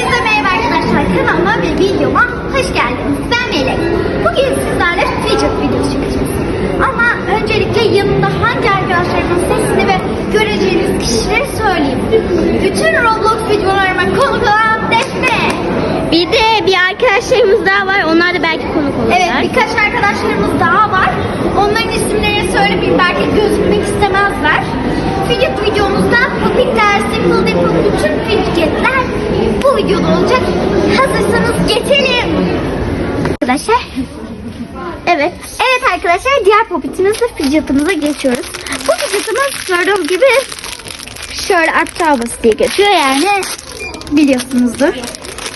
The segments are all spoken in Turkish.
Herkese merhaba arkadaşlar. Kanalıma ve videoma hoş geldiniz. Ben Melek. Bugün sizlerle fidget videosu çekeceğiz. Ama öncelikle yanımda hangi arkadaşlarımın sesini ve göreceğiniz kişileri söyleyeyim. Bütün Roblox videolarıma konuk olan Defne. Bir de bir arkadaşlarımız daha var. Onlar da belki konuk olurlar. Evet birkaç arkadaşlarımız daha var. Onların isimlerini söylemeyeyim. Belki gözükmek istemezler. Fidget videomuzda videoda olacak. Hazırsanız geçelim. Arkadaşlar. Evet. Evet arkadaşlar diğer popitimizle fidgetimize geçiyoruz. Bu fidgetimiz gördüğünüz gibi şöyle akçe havası diye geçiyor yani biliyorsunuzdur.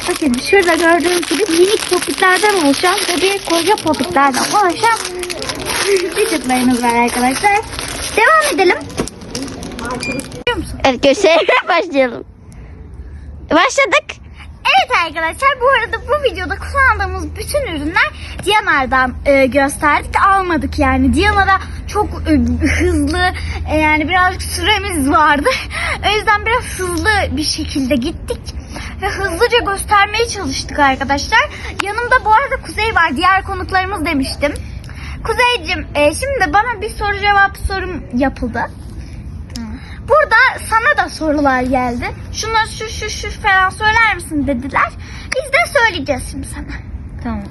Bakın şurada gördüğünüz gibi minik popitlerden oluşan ve bir koca popitlerden oluşan fidgetlarımız var arkadaşlar. Devam edelim. Evet göstermeye başlayalım. Başladık. Evet arkadaşlar bu arada bu videoda kullandığımız bütün ürünler Diyanar'dan e, gösterdik. Almadık yani. Diyanar'a çok e, hızlı e, yani birazcık süremiz vardı. O yüzden biraz hızlı bir şekilde gittik ve hızlıca göstermeye çalıştık arkadaşlar. Yanımda bu arada Kuzey var. Diğer konuklarımız demiştim. Kuzeycim e, şimdi bana bir soru cevap sorum yapıldı sana da sorular geldi. Şuna şu şu şu falan söyler misin dediler. Biz de söyleyeceğiz şimdi sana. Tamam.